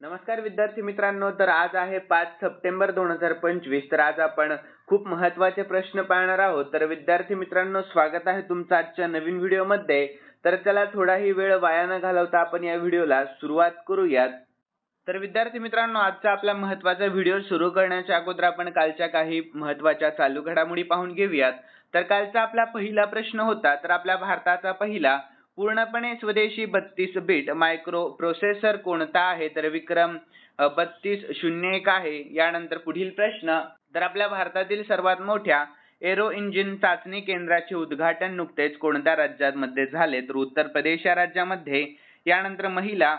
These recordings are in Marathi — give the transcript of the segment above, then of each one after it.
नमस्कार विद्यार्थी मित्रांनो तर आज आहे पाच सप्टेंबर दोन हजार पंचवीस तर आज आपण खूप महत्त्वाचे प्रश्न पाहणार आहोत. तर विद्यार्थी मित्रांनो स्वागत आहे तुमचं आजच्या नवीन व्हिडिओमध्ये. तर चला थोडाही वेळ वाया न घालवता आपण या व्हिडिओला सुरुवात करूयात. तर विद्यार्थी मित्रांनो आजचा आपला महत्त्वाचा व्हिडिओ सुरू करण्याच्या अगोदर आपण कालच्या काही महत्त्वाच्या चालू घडामोडी पाहून घेऊयात. तर कालचा आपला पहिला प्रश्न होता तर आपल्या भारताचा पहिला पूर्णपणे स्वदेशी बत्तीस बीट मायक्रो प्रोसेसर कोणता आहे? तर विक्रम बत्तीस शून्य एक आहे. यानंतर पुढील प्रश्न तर आपल्या भारतातील सर्वात मोठ्या एरो इंजिन चाचणी केंद्राचे उद्घाटन नुकतेच कोणत्या राज्यामध्ये झाले? तर उत्तर प्रदेश या राज्यामध्ये. यानंतर महिला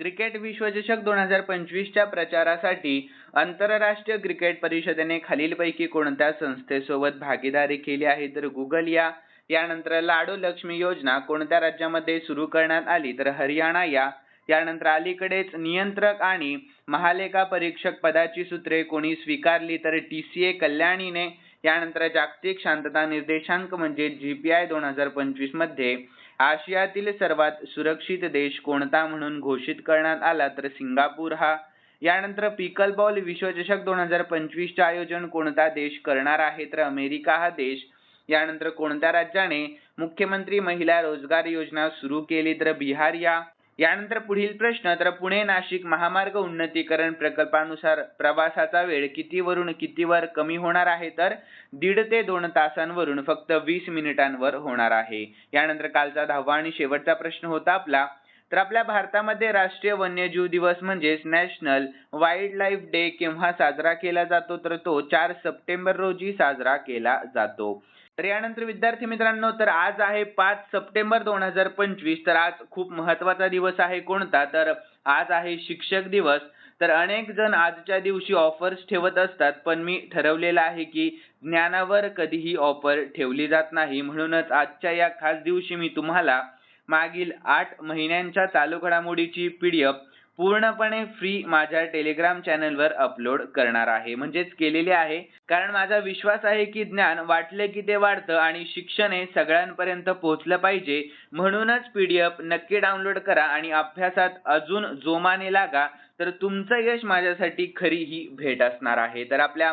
क्रिकेट विश्वचषक दोन हजार पंचवीसच्या प्रचारासाठी आंतरराष्ट्रीय क्रिकेट परिषदेने खालीलपैकी कोणत्या संस्थेसोबत भागीदारी केली आहे? तर गुगल या यानंतर लाडू लक्ष्मी योजना कोणत्या राज्यामध्ये सुरू करण्यात आली? तर हरियाणा या. यानंतर अलीकडेच नियंत्रक आणि महालेखा परीक्षक पदाची सूत्रे कोणी स्वीकारली? तर टी सी ए कल्याणीने. यानंतर जागतिक शांतता निर्देशांक म्हणजे जी पी आय दोन हजार पंचवीसमध्ये आशियातील सर्वात सुरक्षित देश कोणता म्हणून घोषित करण्यात आला? तर सिंगापूर हा. यानंतर पिकल बॉल विश्वचषक दोन हजार पंचवीसचे आयोजन कोणता देश करणार आहे? तर अमेरिका हा देश. यानंतर कोणत्या राज्याने मुख्यमंत्री महिला रोजगार योजना सुरू केली तर बिहार या? यानंतर पुढील प्रश्न तर पुणे नाशिक महामार्ग उन्नतीकरण प्रकल्पानुसार प्रवासाचा वेळ कितीवरून कितीवर कमी होणार आहे? तर दीड ते दोन तासांवरून फक्त वीस मिनिटांवर होणार आहे. यानंतर कालचा दहावा आणि शेवटचा प्रश्न होता आपला. तर आपल्या भारतामध्ये राष्ट्रीय वन्यजीव दिवस म्हणजेच नॅशनल वाईल्ड लाईफ डे केव्हा साजरा केला जातो? तर तो चार सप्टेंबर रोजी साजरा केला जातो. तर यानंतर विद्यार्थी मित्रांनो तर आज आहे पाच सप्टेंबर दोन हजार पंचवीस तर आज खूप महत्त्वाचा दिवस आहे कोणता? तर आज आहे शिक्षक दिवस. तर अनेक जण आजच्या दिवशी ऑफर्स ठेवत असतात पण मी ठरवलेलं आहे की ज्ञानावर कधीही ऑफर ठेवली जात नाही. म्हणूनच आजच्या या खास दिवशी मी तुम्हाला मागील आठ महिन्यांच्या चालू घडामोडीची पीडीएफ पूर्णपणे फ्री माझ्या टेलिग्राम चॅनलवर अपलोड करणार आहे. म्हणजेच केलेले आहे. कारण माझा विश्वास आहे की ज्ञान वाटले की ते वाढतं आणि शिक्षण हे सगळ्यांपर्यंत पोहोचलं पाहिजे. म्हणूनच पीडीएफ नक्की डाउनलोड करा आणि अभ्यासात अजून जोमाने लागा तर तुमचं यश माझ्यासाठी खरी ही भेट असणार आहे. तर आपल्या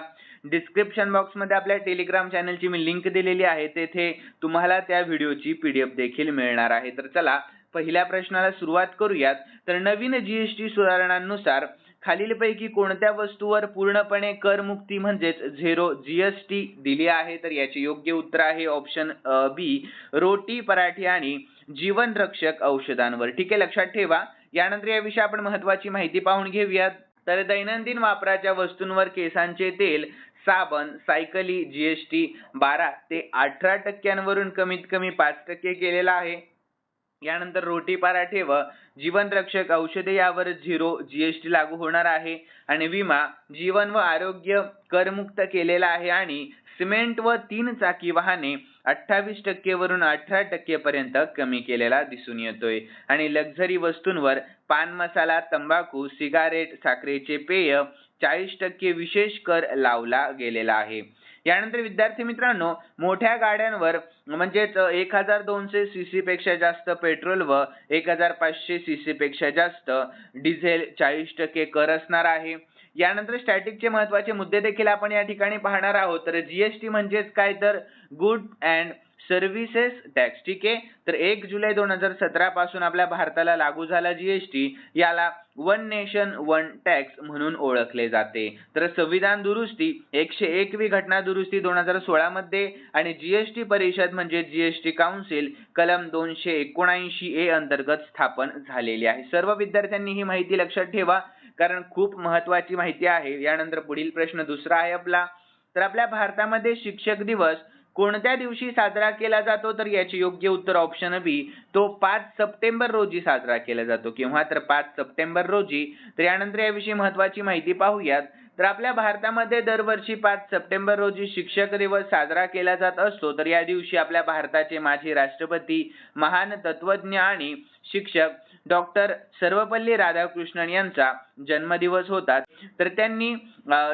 डिस्क्रिप्शन बॉक्समध्ये आपल्या टेलिग्राम चॅनलची मी लिंक दिलेली आहे. तेथे तुम्हाला त्या व्हिडिओची पी डी एफ देखील मिळणार आहे. तर चला पहिल्या प्रश्नाला सुरुवात करूयात. तर नवीन जीएसटी सुधारणांनुसार खालीलपैकी कोणत्या वस्तूवर पूर्णपणे करमुक्ती म्हणजेच झिरो जीएसटी दिली आहे? तर याचे योग्य उत्तर आहे ऑप्शन बी रोटी पराठी आणि जीवनरक्षक औषधांवर. ठीक आहे लक्षात ठेवा. यानंतर याविषयी आपण महत्वाची माहिती पाहून घेऊयात. तर दैनंदिन वापराच्या वस्तूंवर केसांचे तेल साबण सायकली जीएसटी बारा ते अठरा टक्क्यांवरून कमीत कमी पाच टक्के केलेला आहे. यानंतर रोटी पराठे व जीवनरक्षक औषधे यावर झिरो जीएसटी लागू होणार आहे. आणि विमा जीवन व आरोग्य करमुक्त केलेला आहे आणि सिमेंट व तीन चाकी वाहने अठ्ठावीस टक्के वरून अठरा टक्के पर्यंत कमी केलेला दिसून येतोय. आणि लक्झरी वस्तूंवर पान मसाला तंबाखू सिगारेट साखरेचे पेय चाळीस टक्के विशेष कर लावला गेलेला आहे. यानंतर विद्यार्थी मित्रांनो मोठ्या गाड्यांवर म्हणजेच एक हजार दोनशे सीसी पेक्षा जास्त पेट्रोल व एक हजार पाचशे सीसी पेक्षा जास्त डिझेल चाळीस टक्के कर असणार आहे. यानंतर स्टॅटिकचे महत्त्वाचे मुद्दे देखील आपण या ठिकाणी पाहणार आहोत. तर जीएसटी म्हणजेच काय? तर गुड अँड सर्व्हिसेस टॅक्स ठीक आहे? तर एक जुलै दोन हजार सतरा पासून आपल्या भारताला लागू झाला जीएसटी याला वन नेशन वन टॅक्स म्हणून ओळखले जाते. तर संविधान दुरुस्ती एकशे एकवी घटना दुरुस्ती दोन हजार सोळा मध्ये आणि जीएसटी परिषद म्हणजे जीएसटी काउन्सिल कलम दोनशे एकोणऐंशी ए अंतर्गत स्थापन झालेली आहे. सर्व विद्यार्थ्यांनी ही माहिती लक्षात ठेवा कारण खूप महत्वाची माहिती आहे. यानंतर पुढील प्रश्न दुसरा आहे आपला. तर आपल्या भारतामध्ये शिक्षक दिवस कोणत्या दिवशी साजरा केला जातो तर याचे योग्य उत्तर ऑप्शन बी तो पाच सप्टेंबर रोजी साजरा केला जातो. किंवा तर पाच सप्टेंबर रोजी. तर यानंतर याविषयी महत्वाची माहिती पाहूयात. तर आपल्या भारतामध्ये दरवर्षी पाच सप्टेंबर रोजी शिक्षक दिवस साजरा केला जात असतो. तर या दिवशी आपल्या भारताचे माजी राष्ट्रपती महान तत्वज्ञ आणि शिक्षक डॉक्टर सर्वपल्ली राधाकृष्णन यांचा जन्मदिवस होता. तर त्यांनी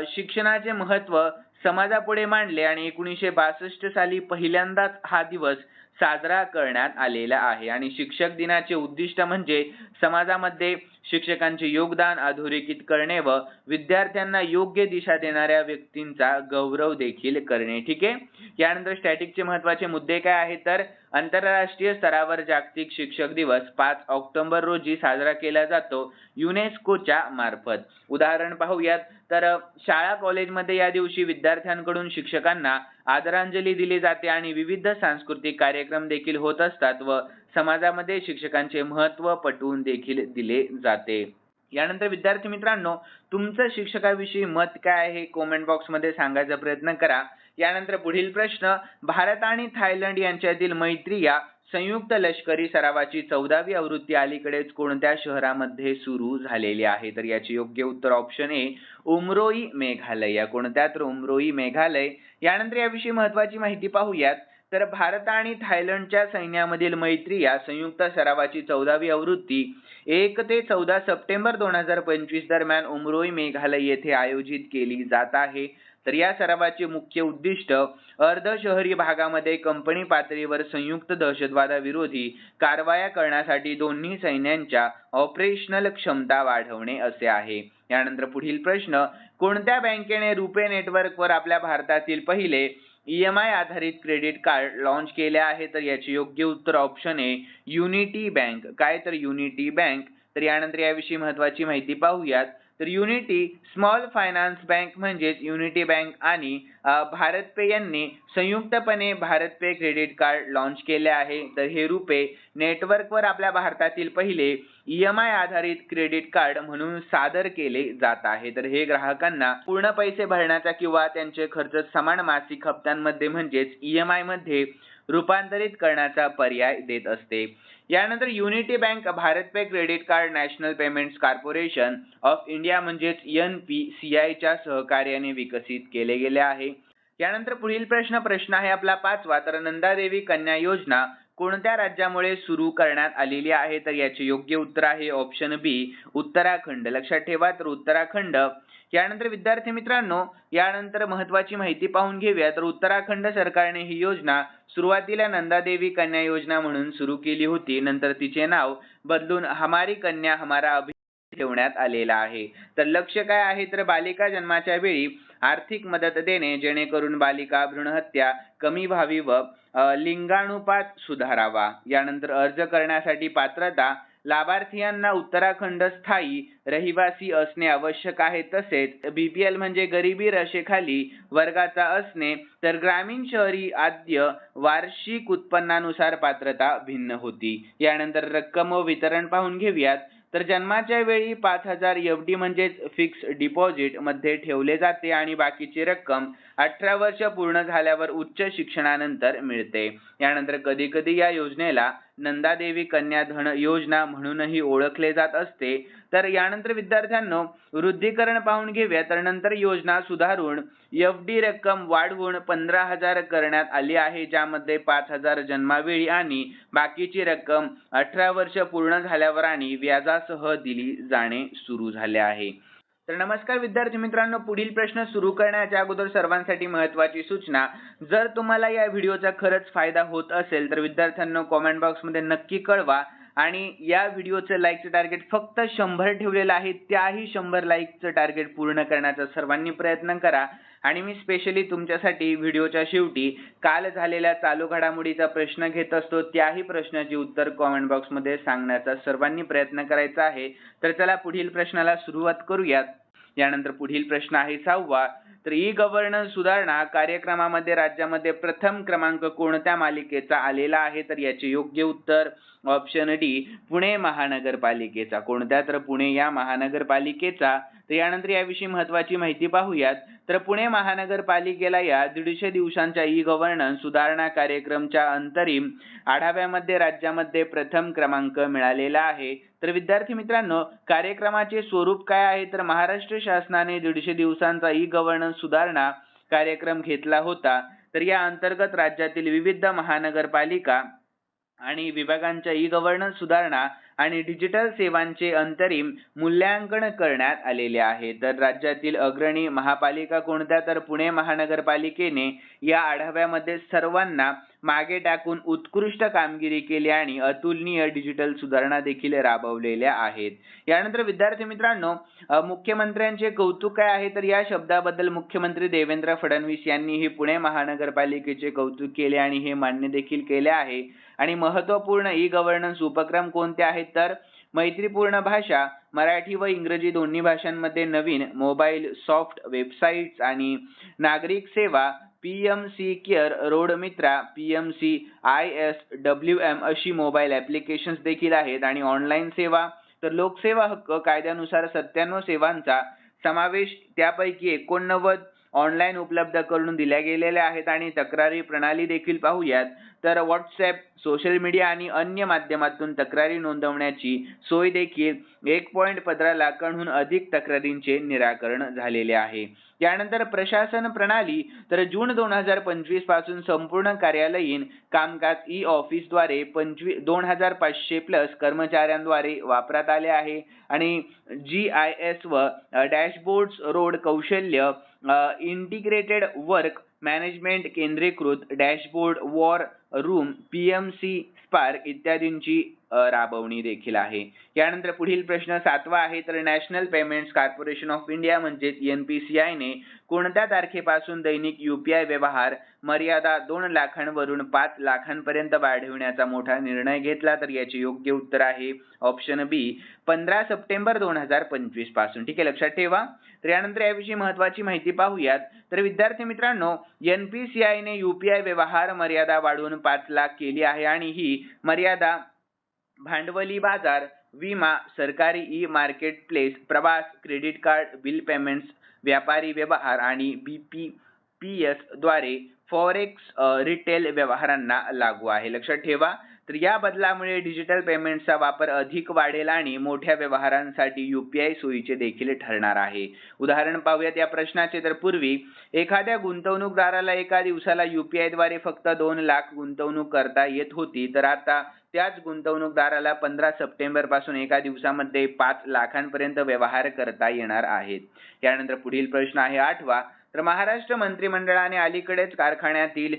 शिक्षणाचे महत्त्व समाजापुढे मांडले आणि एकोणीसशे बासष्ट साली पहिल्यांदाच हा दिवस साजरा करण्यात आलेला आहे. आणि शिक्षक दिनाचे उद्दिष्ट म्हणजे समाजामध्ये शिक्षकांचे योगदान अधोरेखित करणे व विद्यार्थ्यांना योग्य दिशा देणाऱ्या व्यक्तींचा गौरव देखील करणे. ठीक आहे? यानंतर स्टॅटिकचे महत्त्वाचे मुद्दे काय आहेत? तर आंतरराष्ट्रीय स्तरावर जागतिक शिक्षक दिवस पाच ऑक्टोबर रोजी साजरा केला जातो युनेस्कोच्या मार्फत. उदाहरण पाहूयात. तर शाळा कॉलेजमध्ये या दिवशी विद्यार्थ्यांकडून शिक्षकांना आदरांजली दिली जाते आणि विविध सांस्कृतिक कार्यक्रम देखील होत असतात व समाजामध्ये शिक्षकांचे महत्त्व पटवून देखील दिले जाते. यानंतर विद्यार्थी मित्रांनो तुमचं शिक्षकाविषयी मत काय आहे? कॉमेंट बॉक्समध्ये सांगायचा प्रयत्न करा. यानंतर पुढील प्रश्न भारत आणि थायलंड यांच्यातील मैत्री या संयुक्त लष्करी सरावाची चौदावी आवृत्ती अलीकडेच कोणत्या शहरामध्ये सुरू झालेली आहे? तर याचे योग्य उत्तर ऑप्शन ए उमरोई मेघालय. या कोणत्या तर उमरोई मेघालय? यानंतर याविषयी महत्वाची माहिती पाहूयात. तर भारत आणि थायलंडच्या सैन्यामधील मैत्री या संयुक्त सरावाची चौदावी आवृत्ती एक ते चौदा सप्टेंबर दोन हजार पंचवीस दरम्यान उमरोई मेघालय येथे आयोजित केली जात आहे. तर या सरावाचे मुख्य उद्दिष्ट अर्ध शहरी भागामध्ये कंपनी पातळीवर संयुक्त दहशतवादाविरोधी कारवाया करण्यासाठी दोन्ही सैन्यांच्या ऑपरेशनल क्षमता वाढवणे असे आहे. यानंतर पुढील प्रश्न कोणत्या बँकेने रुपे नेटवर्कवर आपल्या भारतातील पहिले ईएमआय आधारित क्रेडिट कार्ड लॉन्च केले आहे? तर याचे योग्य उत्तर ऑप्शन आहे युनिटी बँक काय तर युनिटी बँक तर यानंतर याविषयी महत्वाची माहिती पाहूयात. तर युनिटी स्मॉल फायनान्स बँक म्हणजेच युनिटी बँक आणि भारत पे यांनी संयुक्तपणे भारत पे क्रेडिट कार्ड लॉन्च केले आहे. तर हे रुपे नेटवर्कवर आपल्या भारतातील पहिले ईएमआय आधारित क्रेडिट कार्ड म्हणून सादर केले जात आहे. तर हे ग्राहकांना पूर्ण पैसे भरण्याचा किंवा त्यांचे खर्च समान मासिक हप्त्यांमध्ये म्हणजेच ईएमआयमध्ये रूपांतरित करण्याचा पर्याय देत असते. यानंतर Unity Bank BharatPe credit card National Payments Corporation of India म्हणजेच एन पी सी आयच्या सहकार्याने विकसित केले गेले आहे. यानंतर पुढील प्रश्न प्रश्न आहे आपला पाचवा. तर नंदादेवी कन्या योजना कोणत्या राज्यामुळे सुरू करण्यात आलेली आहे? तर याचे योग्य उत्तर आहे ऑप्शन बी उत्तराखंड. लक्षात ठेवा तर उत्तराखंड यानंतर विद्यार्थी मित्रांनो यानंतर महत्वाची माहिती पाहून घेऊया. तर उत्तराखंड सरकारने ही योजना सुरुवातीला नंदादेवी कन्या योजना म्हणून सुरू केली होती. नंतर तिचे नाव बदलून हमारी कन्या हमारा अभि ठेवण्यात आलेला आहे. तर लक्ष काय आहे? तर बालिका जन्माच्या वेळी आर्थिक मदत देणे जेणेकरून बालिका भ्रूणहत्या कमी व्हावी व लिंगानुपात सुधारावा. यानंतर अर्ज करण्यासाठी पात्रता लाभार्थीयांना उत्तराखंड स्थायी रहिवासी असणे आवश्यक आहे. तसेच बीपीएल म्हणजे गरिबी रेषेखाली वर्गाचा असणे तर ग्रामीण शहरी आद्य वार्षिक उत्पन्नानुसार पात्रता भिन्न होती. यानंतर रक्कम व वितरण पाहून घेऊयात. तर जन्माच्या वेळी पाच हजार एफ डी म्हणजेच फिक्स डिपॉझिटमध्ये ठेवले जाते आणि बाकीची रक्कम अठरा वर्ष पूर्ण झाल्यावर उच्च शिक्षणानंतर मिळते. यानंतर कधी कधी या योजनेला नंदादेवी कन्या धन योजना म्हणूनही ओळखले जात असते. तर यानंतर विद्यार्थ्यांनो वृद्धीकरण पाहून घेऊया. तर नंतर योजना सुधारून एफ डी रक्कम वाढवून पंधरा हजार करण्यात आली आहे ज्यामध्ये पाच हजार जन्मावेळी आणि बाकीची रक्कम अठरा वर्ष पूर्ण झाल्यावर आणि व्याजासह दिली जाणे सुरू झाले आहे. तर नमस्कार विद्यार्थी मित्रांनो पुढील प्रश्न सुरू करण्याच्या अगोदर सर्वांसाठी महत्वाची सूचना. जर तुम्हाला या व्हिडिओचा खरंच फायदा होत असेल तर विद्यार्थ्यांना कॉमेंट बॉक्समध्ये नक्की कळवा. आणि या व्हिडिओचं लाईकचं टार्गेट फक्त शंभर ठेवलेलं आहे त्याही शंभर लाईकचं टार्गेट पूर्ण करण्याचा सर्वांनी प्रयत्न करा. आणि मी स्पेशली तुमच्यासाठी व्हिडिओच्या शेवटी काल झालेल्या चालू घडामोडीचा प्रश्न घेत असतो त्याही प्रश्नाची उत्तर कॉमेंट बॉक्समध्ये सांगण्याचा सर्वांनी प्रयत्न करायचा आहे. तर चला पुढील प्रश्नाला सुरुवात करूयात. यानंतर पुढील प्रश्न आहे सहावा. तर ई गव्हर्नन्स सुधारणा कार्यक्रमामध्ये राज्यामध्ये प्रथम क्रमांक कोणत्या मालिकेचा आलेला आहे? तर याचे योग्य उत्तर ऑप्शन डी पुणे महानगरपालिकेचा. कोणत्या? तर पुणे या महानगरपालिकेचा. तर यानंतर याविषयी महत्वाची माहिती पाहूयात. तर पुणे महानगरपालिकेला या दीडशे दिवसांच्या ई गव्हर्नन्स सुधारणा कार्यक्रमच्या अंतरिम आढाव्यामध्ये राज्यामध्ये प्रथम क्रमांक मिळालेला आहे. तर विद्यार्थी मित्रांनो कार्यक्रमाचे स्वरूप काय आहे? तर महाराष्ट्र शासनाने दीडशे दिवसांचा ई गव्हर्नन्स सुधारणा कार्यक्रम घेतला होता. तर या अंतर्गत राज्यातील विविध महानगरपालिका आणि विभागांच्या ई गव्हर्नन्स सुधारणा आणि डिजिटल सेवांचे अंतरिम मूल्यांकन करण्यात आलेले आहे. तर राज्यातील अग्रणी महापालिका कोणत्या? तर पुणे महानगरपालिकेने या आढाव्यामध्ये सर्वांना मागे टाकून उत्कृष्ट कामगिरी केली आणि अतुलनीय डिजिटल सुधारणा देखील राबवलेल्या आहेत. यानंतर विद्यार्थी मित्रांनो मुख्यमंत्र्यांचे कौतुक काय आहे? तर या शब्दाबद्दल मुख्यमंत्री देवेंद्र फडणवीस यांनी हे पुणे महानगरपालिकेचे कौतुक केले आणि हे मान्य देखील केले आहे. आणि महत्त्वपूर्ण ई गव्हर्नन्स उपक्रम कोणते आहेत तर मैत्रीपूर्ण भाषा मराठी व इंग्रजी दोन्ही भाषांमध्ये नवीन मोबाईल सॉफ्ट वेबसाईट्स आणि नागरिक सेवा P M C care road Mitra P M C I S W M अशी मोबाईल ॲप्लिकेशन्स देखील आहेत आणि ऑनलाईन सेवा तर लोकसेवा हक्क कायद्यानुसार सत्त्याण्णव सेवांचा समावेश त्यापैकी एकोणनव्वद ऑनलाईन उपलब्ध करून दिल्या गेलेल्या आहेत आणि तक्रारी प्रणाली देखील पाहूयात. तर व्हॉट्सॲप सोशल मीडिया आणि अन्य माध्यमातून तक्रारी नोंदवण्याची सोय देखील एक पॉईंट पंधरा लाखांहून अधिक तक्रारींचे निराकरण झालेले आहे. त्यानंतर प्रशासन प्रणाली तर जून दोन हजार पंचवीसपासून संपूर्ण कार्यालयीन कामकाज ई ऑफिसद्वारे पंचवीस दोन हजार पाचशे प्लस कर्मचाऱ्यांद्वारे वापरात आले आहे आणि जी आय एस व डॅशबोर्ड्स रोड कौशल्य इंटिग्रेटेड वर्क मॅनेजमेंट केंद्रीकृत dashboard war room P M C Spark इत्यादींची राबवणी देखील आहे. यानंतर पुढील प्रश्न सातवा आहे तर National Payments Corporation of India म्हणजेच एन पी सी आयने कोणत्या तारखेपासून दैनिक युपीआय व्यवहार मर्यादा दोन लाखांवरून पाच लाखांपर्यंत वाढविण्याचा मोठा निर्णय घेतला? तर याचे योग्य उत्तर आहे ऑप्शन बी पंधरा सप्टेंबर दोन हजार पंचवीसपासून. ठीक आहे लक्षात ठेवा. तर यानंतर याविषयी महत्वाची माहिती पाहूयात. तर विद्यार्थी मित्रांनो एन पी सी आयने युपीआय व्यवहार मर्यादा वाढवून पाच लाख केली आहे आणि ही मर्यादा भांडवली बाजार विमा सरकारी ई मार्केट प्लेस प्रवास क्रेडिट कार्ड बिल पेमेंट्स व्यापारी व्यवहार आणि बी पी पी एसद्वारे फॉरेक्स रिटेल व्यवहारांना लागू आहे. लक्षात ठेवा. तर या बदलामुळे डिजिटल पेमेंटचा वापर अधिक वाढेल आणि मोठ्या व्यवहारांसाठी यू पी आय सोयीचे देखील ठरणार आहे. उदाहरण पाहूयात या प्रश्नाचे. तर पूर्वी एखाद्या गुंतवणूकदाराला एका दिवसाला यू पी द्वारे फक्त दोन लाख गुंतवणूक करता येत होती. तर आता त्याच गुंतवणूकदाराला पंधरा सप्टेंबरपासून एका दिवसामध्ये पाच लाखांपर्यंत व्यवहार करता येणार आहेत. यानंतर पुढील प्रश्न आहे आठवा. तर महाराष्ट्र मंत्रिमंडळाने अलीकडेच कारखान्यातील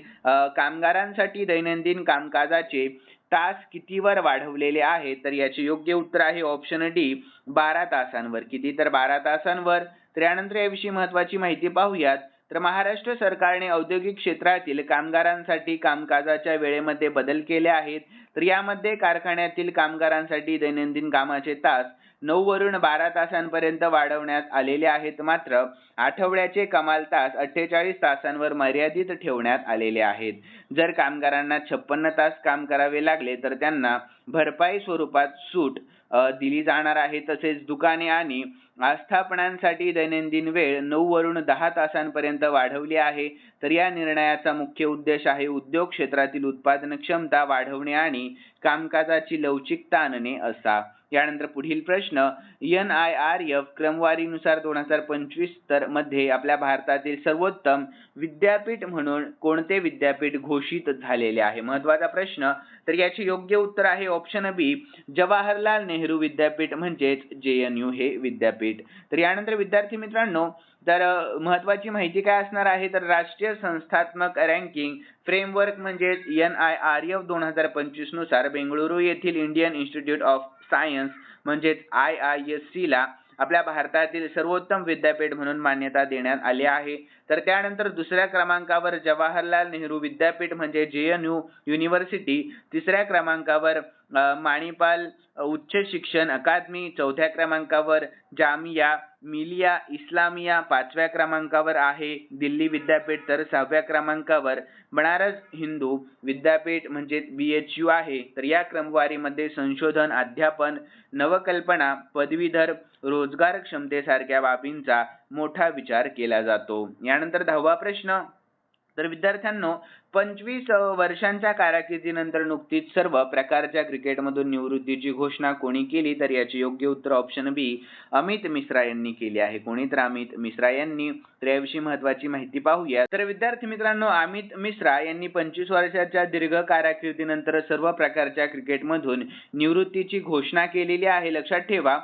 कामगारांसाठी दैनंदिन कामकाजाचे तास कितीवर वाढवलेले आहे तर याचे योग्य उत्तर आहे ऑप्शन डी बारा तासांवर. किती तर बारा तासांवर? तर यानंतर याविषयी महत्वाची माहिती पाहूयात. तर महाराष्ट्र सरकारने औद्योगिक क्षेत्रातील कामगारांसाठी कामकाजाच्या वेळेमध्ये बदल केले आहेत. तर यामध्ये कारखान्यातील कामगारांसाठी दैनंदिन कामाचे तास नऊ वरून बारा तासांपर्यंत वाढवण्यात आलेले आहेत. मात्र आठवड्याचे कमाल तास अठ्ठेचाळीस तासांवर मर्यादित ठेवण्यात आलेले आहेत. जर कामगारांना छप्पन्न तास काम करावे लागले तर त्यांना भरपाई स्वरूपात सूट दिली जाणार आहे. तसेच दुकाने आणि आस्थापनांसाठी दैनंदिन वेळ नऊ वरून दहा तासांपर्यंत वाढवली आहे. तर या निर्णयाचा मुख्य उद्देश आहे उद्योग क्षेत्रातील उत्पादन क्षमता वाढवणे आणि कामकाजाची लवचिकता आणणे असा. यानंतर पुढील प्रश्न एन आय आर एफ क्रमवारीनुसार दोन हजार पंचवीस तर मध्ये आपल्या भारतातील सर्वोत्तम विद्यापीठ म्हणून कोणते विद्यापीठ घोषित झालेले आहे? महत्त्वाचा प्रश्न तर याचे योग्य उत्तर आहे ऑप्शन बी जवाहरलाल नेहरू विद्यापीठ म्हणजेच जे एन यू हे विद्यापीठ. तर यानंतर विद्यार्थी मित्रांनो तर महत्वाची माहिती काय असणार आहे? तर राष्ट्रीय संस्थात्मक रँकिंग फ्रेमवर्क म्हणजेच एन आय आर एफ दोन हजार पंचवीसनुसार बेंगळुरू येथील इंडियन इन्स्टिट्यूट ऑफ सायन्स म्हणजेच आय आय एस सी ला आपल्या भारतातील सर्वोत्तम विद्यापीठ म्हणून मान्यता देण्यात आली आहे. तर त्यानंतर दुसऱ्या क्रमांकावर जवाहरलाल नेहरू विद्यापीठ म्हणजे जे एन यू युनिव्हर्सिटी तिसऱ्या क्रमांकावर माणिपाल उच्च शिक्षण अकादमी चौथ्या क्रमांकावर जामिया मिलिया इस्लामिया पाचव्या क्रमांकावर आहे. दिल्ली विद्यापीठ तर सहाव्या क्रमांकावर. बनारस हिंदू विद्यापीठ म्हणजे बी एच यू आहे. तर या क्रमवारीमध्ये संशोधन अध्यापन नवकल्पना पदवीधर रोजगार क्षमतेसारख्या बाबींचा मोठा विचार केला जातो. यानंतर दहावा प्रश्न. तर विद्यार्थ्यांनो पंचवीस वर्षांच्या कारकिर्दीनंतर नुकतीच सर्व प्रकारच्या क्रिकेटमधून निवृत्तीची घोषणा कोणी केली तर याचे योग्य उत्तर ऑप्शन बी अमित मिश्रा यांनी केली आहे. कोणी तर अमित मिश्रा यांनी? तर याविषयी महत्वाची माहिती पाहूया. तर विद्यार्थी मित्रांनो अमित मिश्रा यांनी पंचवीस वर्षाच्या दीर्घ कारकिर्दीनंतर सर्व प्रकारच्या क्रिकेटमधून निवृत्तीची घोषणा केलेली आहे. लक्षात ठेवा.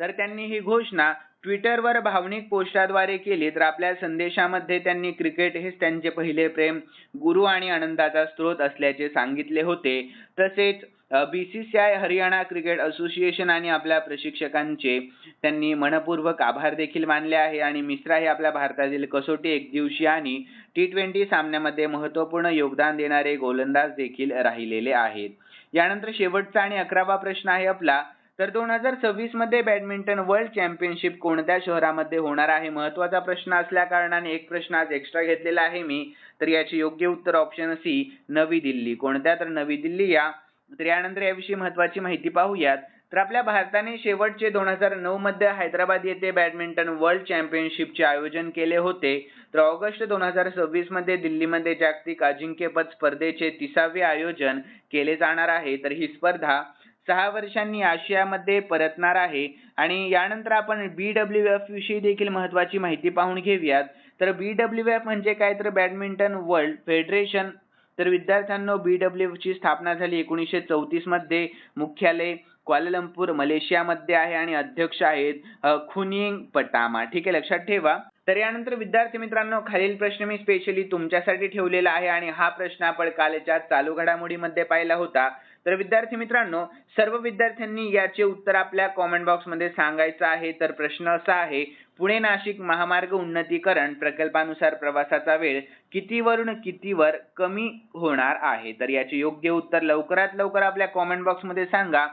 तर त्यांनी ही घोषणा ट्विटरवर भावनिक पोस्टाद्वारे केली तर आपल्या संदेशामध्ये त्यांनी क्रिकेट हेच त्यांचे पहिले प्रेम गुरु आणि आनंदाचा स्रोत असल्याचे सांगितले होते. तसेच बीसीसीआय हरियाणा क्रिकेट असोसिएशन आणि आपल्या प्रशिक्षकांचे त्यांनी मनपूर्वक आभार देखील मानले आहे. आणि मिश्रा हे आपल्या भारतातील कसोटी एकदिवसीय आणि टी ट्वेंटी सामन्यामध्ये महत्त्वपूर्ण योगदान देणारे गोलंदाज देखील राहिलेले आहेत. यानंतर शेवटचा आणि अकरावा प्रश्न आहे आपला. तर दोन हजार सव्वीसमध्ये बॅडमिंटन वर्ल्ड चॅम्पियनशिप कोणत्या शहरामध्ये होणार आहे? महत्त्वाचा प्रश्न असल्या कारणाने एक प्रश्न आज एक्स्ट्रा घेतलेला आहे मी. तर याचे योग्य उत्तर ऑप्शन सी नवी दिल्ली. कोणत्या? तर नवी दिल्ली या. तर यानंतर याविषयी महत्वाची माहिती पाहूयात. तर आपल्या भारताने शेवटचे दोन हजार नऊ मध्ये हैदराबाद येथे बॅडमिंटन वर्ल्ड चॅम्पियनशिपचे आयोजन केले होते. तर ऑगस्ट दोन हजार सव्वीसमध्ये दिल्लीमध्ये जागतिक अजिंक्यपद स्पर्धेचे तिसावे आयोजन केले जाणार आहे. तर ही स्पर्धा सहा वर्षांनी आशियामध्ये परतणार आहे. आणि यानंतर आपण बी डब्ल्यू एफ विषयी देखील महत्वाची माहिती पाहून घेऊयात. तर बी डब्ल्यू एफ म्हणजे काय? तर बॅडमिंटन वर्ल्ड फेडरेशन. तर विद्यार्थ्यांनो बी डब्ल्यू एफची स्थापना झाली एकोणीसशे चौतीसमध्ये. मुख्यालय क्वालालंपूर मलेशियामध्ये आहे आणि अध्यक्ष आहेत खुनिंग पटामा. ठीक आहे लक्षात ठेवा. तर यानंतर विद्यार्थी मित्रांनो खालील प्रश्न मी स्पेशली तुमच्यासाठी ठेवलेला आहे आणि हा प्रश्न आपण कालच्या चालू घडामोडीमध्ये पाहिला होता. तर विद्यार्थी मित्रांनो सर्व विद्यार्थ्यांनी याचे उत्तर आपल्या कॉमेंट बॉक्समध्ये सांगायचं आहे. तर प्रश्न असा आहे पुणे नाशिक महामार्ग उन्नतीकरण प्रकल्पानुसार प्रवासाचा वेळ कितीवरून कितीवर कमी होणार आहे? तर याचे योग्य उत्तर लवकरात लवकर आपल्या कॉमेंट बॉक्समध्ये सांगा.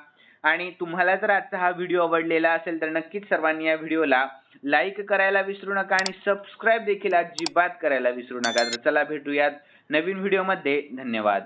आणि तुम्हाला जर आजचा हा व्हिडिओ आवडलेला असेल तर नक्कीच सर्वांनी या व्हिडिओला लाईक करायला विसरू नका आणि सबस्क्राईब देखील अजिबात करायला विसरू नका. तर चला भेटूयात नवीन व्हिडिओमध्ये धन्यवाद.